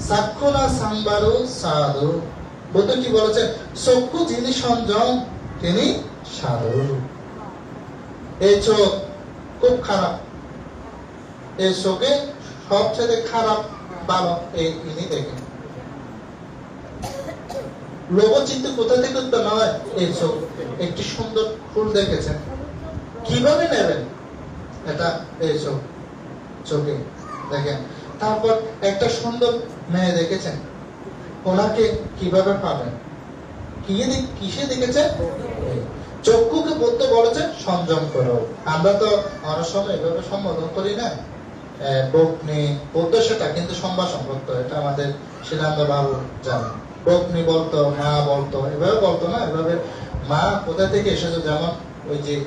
সাক্ষুনা সাধু। বুদ্ধ কি সংযম তিনি সাধু। এই চোখ খুব খারাপ। এই চোখে সবচেয়ে খারাপ ভালো এই দেখেন। কোথা থেকে উৎপন্ন হয়? এই চোখ। একটি সুন্দর ফুল দেখেছেন। কীভাবে নেবেন? এটা এই চোখ। চোখে দেখেন। তারপর একটা সুন্দর মেয়ে দেখেছেন। ওনাকে কীভাবে পাবেন? কি কিসে দেখেছেন? চক্ষুকে বুদ্ধ বলেছেন সংযম করো। আমরা তো অনেক সময় এভাবে সম্বোধন করি না। বগ্নি কিন্তু সম্ভাষণ এটা আমাদের শিলান্ত বাবু জানেন। বগ্নি বলতো, মা বলতো, এভাবে বলতো না, এভাবে মা কোথা থেকে এসেছ? যেমন ওই যে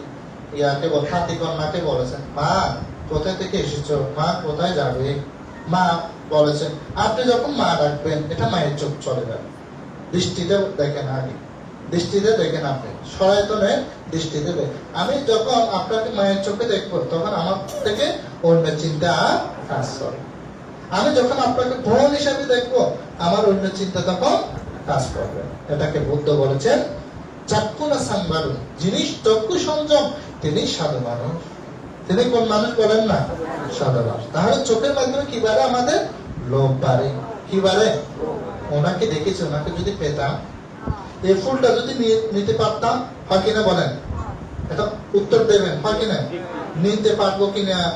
ইয়াকে বল হাতি কন্যাকে বলেছেন, মা, কোথা থেকে এসেছ? মা কোথায় যাবে? মা বলেছেন, আপনি যখন মা ডাকবেন, এটা মায়ের চোখ চলে যাবে দৃষ্টিতে দেখেন আগে, দৃষ্টিতে দেখেন আপনি। সচেতনের দৃষ্টিতে দেখেন। আমি যখন আপনাকে মায়ের চোখে দেখব, তখন আমার থেকে অন্য চিন্তা কাজ করে। আমি যখন আপনাকে বোন হিসাবে দেখব, আমার অন্য চিন্তা তখন কাজ করবে। এটাকে বুদ্ধ বলেছেন চাক্ষু না যিনি চক্ষু সংযম, তিনি সাধু মানুষ। তিনি কোন মানুষ বলেন না? মানুষ তাহলে চোখের মাধ্যমে কি বাড়ে আমাদের? লোভ বাড়ে। কি বাড়ে ওনাকে দেখেছি, ওনাকে যদি পেতাম, এই ফুলটা যদি নিতে পারতাম হয় কিনা বলেন। এটা উত্তর দেবেন হয় কিনা নিতে পারব কিনা?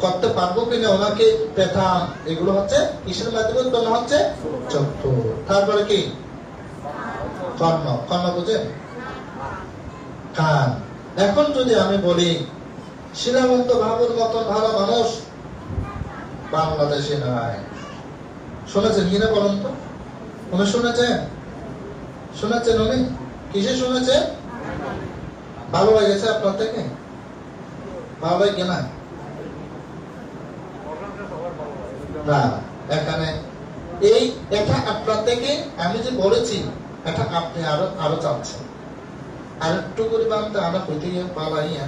করতে পারব কিনা? ওনাকে পেতাম। এগুলো হচ্ছে কিসের মাধ্যমে উৎপন্ন হচ্ছে? চক্ষু। তারপরে কি? কর্ণ। কর্ণ বুঝেন? কান। এখন যদি আমি বলি শিলাবন্ত বাবুর মতন ভালো মানুষ বাংলাদেশে নাই। শুনেছেন কিনা বলুন তো? উনি শুনেছেন? শুনেছেন উনি? কিসে শুনেছেন? ভালো লেগেছে আপনার থেকে? ভালো লাগে না? না, এখানে এই এটা আপনার থেকে আমি যে বলেছি, এটা আপনি আরও আরও চাচ্ছেন। আর একটু করে বানতে আমরা হইতে পালাইয়া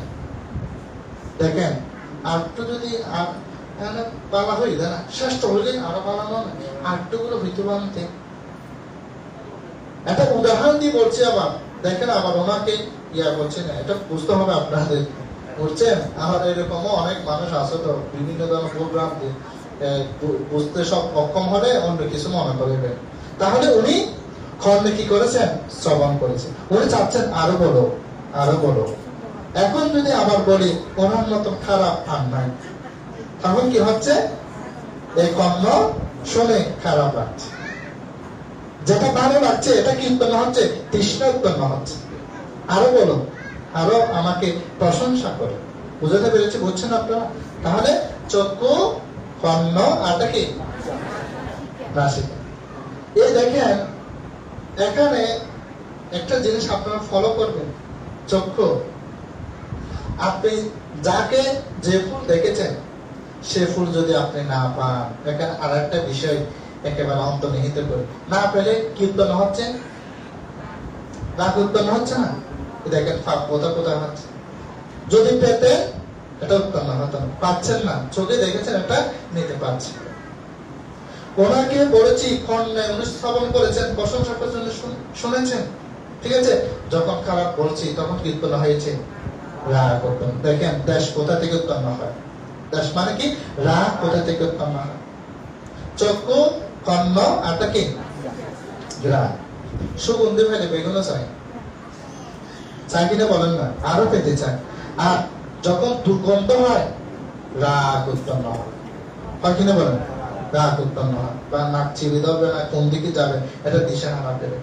দেখেন একটু যদি এখানে পালা হই না, শ্রেষ্ঠ হইলে আরও পালানো না আর একটু হইতে বানতে একটা উদাহরণ দিয়ে বলছি আবার। দেখেন আবার ওনাকে ইয়া বলছে না এটা বুঝতে হবে আপনাদের। বুঝছেন? আমার এরকমও অনেক মানুষ আছে তো, বিভিন্ন ধরনের প্রোগ্রাম বুঝতে সব অক্ষম হলে অন্য কিছু মনে করবে তাহলে উনি খন্ডে কি করেছেন? শ্রবণ করেছেন। উনি চাচ্ছেন আরও বলো আরও বলো। এখন যদি আবার বলি, ওনার মতো খারাপ আর নাই। তখন কি হচ্ছে? এই কর্ণ শুনে, খারাপ লাগছে। যেটা ভালো লাগছে, এটা কি উৎপন্ন হচ্ছে? তৃষ্ণা উৎপন্ন হচ্ছে। আরও বলো আরও আমাকে প্রশংসা করে বুঝাতে পেরেছি, বুঝছেন আপনারা? তাহলে চক্ষু, কর্ণ আরটা কি নাসিকা এই দেখেন, এখানে একটা জিনিস আপনারা ফলো করবেন। চক্ষু আপনি যাকে যে ফুল দেখেছেন, সে ফুল যদি আপনি না পান, এখানে আর একটা বিষয় একেবারে অন্তর্নিহিত করে। না পেলে কি উৎপন্ন হচ্ছে? রাগ উৎপন্ন হচ্ছে না? দেখেন, ফাঁক কোথায় কোথায় হচ্ছে। যদি পেতেন এটা উৎপন্ন হতো পাচ্ছেন না। চোখে দেখেছেন, এটা নিতে পারছেন ওনাকে বলেছি খন্ডে অনুস্থাপন করেছেন, প্রশংসা করেছেন, শুনেছেন। ঠিক আছে? যখন খারাপ বলছি, তখন কি উৎপন্ন হয়েছে? রাগ উৎপন্ন দেখেন, দেশ কোথা থেকে উৎপন্ন হয়? দেশ মানে কি? রাগ কোথা থেকে উৎপন্ন হয়? চক্ষু, কর্ণ আরটা কি? রাগ। সুগন্ধি ফেলে বেগুনও চাই। চাই কিনা বলেন না? আরও পেতে চায় আর যখন দুর্গন্ধ হয়, রাগ উৎপন্ন হয়। হয় কিনা বলেন? রাগ উৎপন্ন হয়। বা নাক চিবি ধরবে না, কোন দিকে যাবে? এটা দিশা হারা দেবে।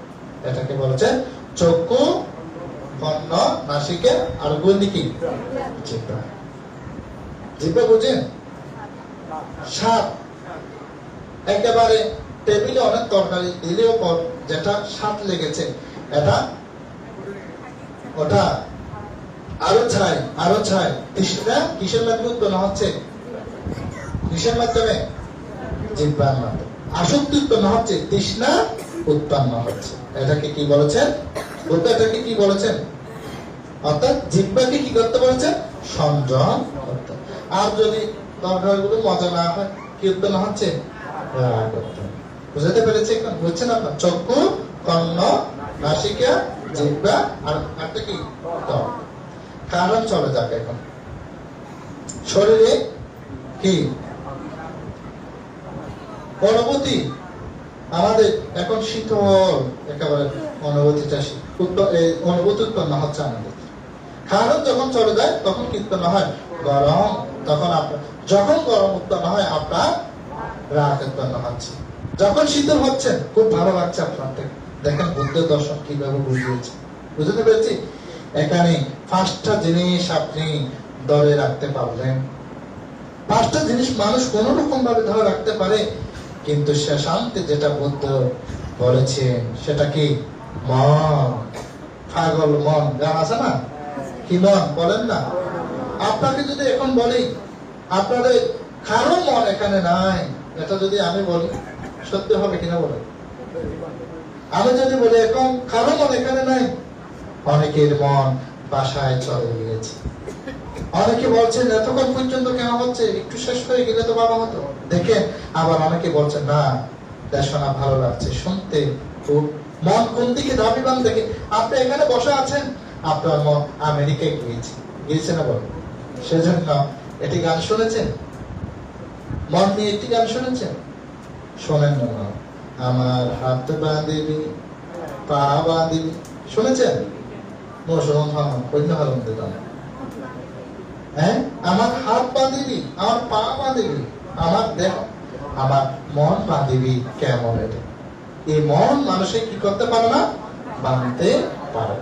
এটাকে বলেছে চক্ষু কর্ণ নাসিকে আর কি জিব্বা জিব্বা বুঝেন সাপ একেবারে টেবিলে অনেক তরকারি দিলেও পর যেটা স্বাদ লেগেছে। এটা ওটা। আরও ছাই আরও ছাই তৃষ্ণা কিসের মাধ্যমে উৎপন্ন হচ্ছে? কিসের মাধ্যমে? জিব্বার মাধ্যমে। আসক্তি উৎপন্ন হচ্ছে? তৃষ্ণা উৎপন্ন হচ্ছে। এটাকে কি বলেছেন? এটাকে কি বলেছেন? অর্থাৎ জিব্বাকে কি করতে বলেছেন? সংযম করতে। আর যদি মজা না হয়, কি উৎপন্ন হচ্ছে? বুঝাতে পেরেছি চক্ষু, কর্ণ, নাসিকা জিব্বা আর একটা কি? কারণ চলে যাক এখন। শরীরে কি? অনুভূতি আমাদের এখন শীতল একেবারে অনুভূতিটা শী- উৎপ- এই অনুভূতি উৎপন্ন হচ্ছে আমাদের। কারণ যখন চলে যায়, তখন কি উৎপন্ন হয়? গরম। তখন আপনার যখন গরম উৎপন্ন হয়, আপনার রাগ উৎপন্ন হচ্ছে। যখন শীতল হচ্ছে, খুব ভালো লাগছে আপনার থেকে দেখেন বুদ্ধ দর্শন কীভাবে বুঝিয়েছে। বুঝতে পেরেছি? এখানে পাঁচটা জিনিস আপনি ধরে রাখতে পারলেন। পাঁচটা জিনিস মানুষ কোন রকম ভাবে ধরে রাখতে পারে, কিন্তু সে শান্তি যেটা বুদ্ধ বলেছেন, সেটা কি? মন, পাগল মন, গান আছে না? কি মন, বলেন না। আপনাকে যদি এখন বলি, আপনাদের কারও মন এখানে নাই, এটা যদি আমি বলি, সত্যি হবে কিনা বলে আমি যদি বলি, এখন কারও মন এখানে নাই, অনেকের মন বাসায় চলে গিয়েছে। অনেকে বলছেন, এতক্ষণ পর্যন্ত কেন হচ্ছে? একটু শেষ হয়ে গেলে তো বাবা হতো। দেখেন, আবার অনেকে বলছেন, না, দেশনা ভালো লাগছে, শুনতে খুব মন কোন দিকে দাবিবান দেখে আপনি এখানে বসে আছেন? আপনার মন আমেরিকায় গিয়েছে। গিয়েছে না বল? সেজন্য এটি গান শুনেছেন? মন নিয়ে একটি গান শুনেছেন? শোনেন না আমার হাত বাঁধিবি পা বাঁধিবি শুনেছেন? মুসলমান দিলাম হ্যাঁ? আমার হাত বাঁধিবি আমার পা বাঁধিবি আমার দেহ। আমার মন বাঁধিবি কেমন এটা? এই মন মানুষে কি করতে পারে না? বাঁধতে পারে।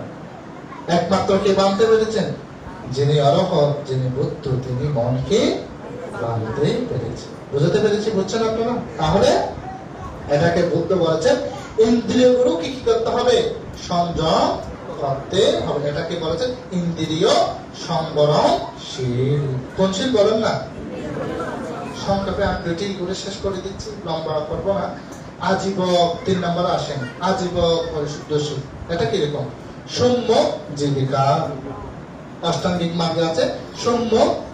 একমাত্র কে বাঁধতে পেরেছেন? যিনি অরহ যিনি বুদ্ধ, তিনি মনকে বাঁধতে পেরেছে বুঝতে পেরেছি, বুঝছেন আপনারা? তাহলে এটাকে বুদ্ধ বলেছেন। ইন্দ্রিয়গুলোকে কি করতে হবে? সংযম করতে হবে। এটাকে বলেছেন ইন্দ্রিয় সংবরণশীল। কোন শীল বলেন না? সংক্ষেপে আমি দুটি করে শেষ করে দিচ্ছি। লম্বা করব না। আজীবক, তিন নম্বর আসেন, আজীবক পরিশুদ্ধশীল। এটা কীরকম? সৌম্য জীবিকা। অষ্টাঙ্গিক মার্গে আছে, সৌম্য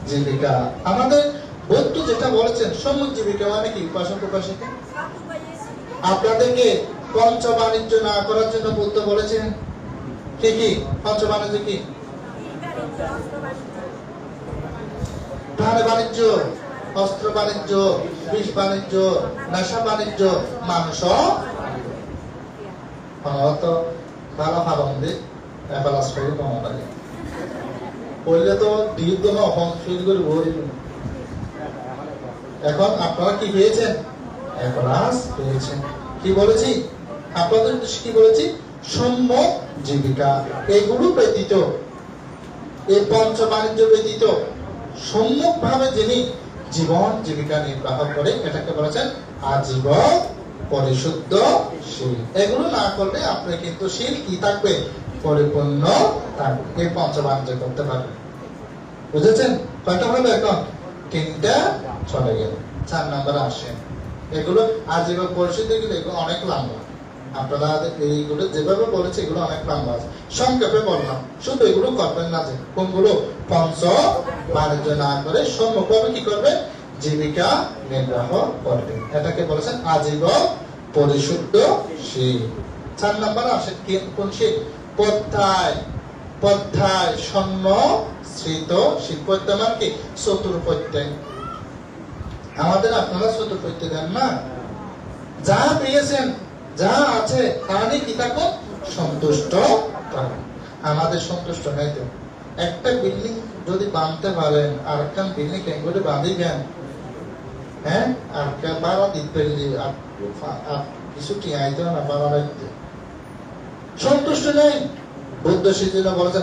জীবিকা। আমাদের বৌদ্ধ যেটা বলেছেন, সৌম্য জীবিকা মানে কি? উপাসক উপাসিকা আপনাদেরকে পঞ্চ বাণিজ্য না করার জন্য বুদ্ধ বলেছেন। কি কি? পঞ্চ বাণিজ্য কি? প্রাণ বাণিজ্য। অস্ত্র বাণিজ্য, বিষ বাণিজ্য, নেশা বাণিজ্য, মাংস। ভালো শরীর কম লাগে তো দীর্ঘ করে এখন আপনারা কি পেয়েছেন একরাস পেয়েছেন কি বলেছি? আপনাদের কি বলেছি? সৌম্য জীবিকা, এগুলো ব্যতীত এই পঞ্চ বাণিজ্য ব্যতীত সম্মুখ ভাবে যিনি জীবন জীবিকা নির্বাহ করে এটাকে বলেছেন আজীব পরিশুদ্ধ শীল। এগুলো না করলে আপনি কিন্তু শীল কি থাকবে? পরিপূর্ণ থাকবে। এই করতে পারবেন বুঝেছেন? কয়টা হলো এখন? তিনটা চলে গেল। চার নাম্বার আসেন। এগুলো আজীব পরিশুদ্ধগুলো এগুলো অনেক লম্বা। আপনারা এইগুলো যেভাবে বলেছে, এগুলো অনেক সংক্ষেপে বললাম, শুধু এগুলো করবেন না যে, কোনগুলো? পঞ্চ বাণিজ্য না করে কি করবে? জীবিকা নির্বাহ করবে। এটাকে বলেছেন? আজীব পরিশুদ্ধ চার আসে কোন স্মৃত শীল পদ্মা মানে কি? আমাদের আপনারা চতুর্পত্য দেন না? যা পেয়েছেন যা আছে তা কি থাকুন সন্তুষ্ট আমাদের সন্তুষ্ট নাই তো। একটা বিল্ডিং যদি বাঁধতে পারেন আর একটা বিল্ডিং করে বাঁধিবেন হ্যাঁ? আর আর কিছু না বাড়া রাখতে সন্তুষ্ট নেই। বুদ্ধ বলেছেন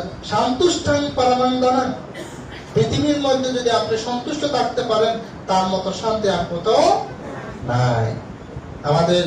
পৃথিবীর মধ্যে যদি আপনি সন্তুষ্ট থাকতে পারেন, তার মতো শান্তি আর কোথাও নাই। আমাদের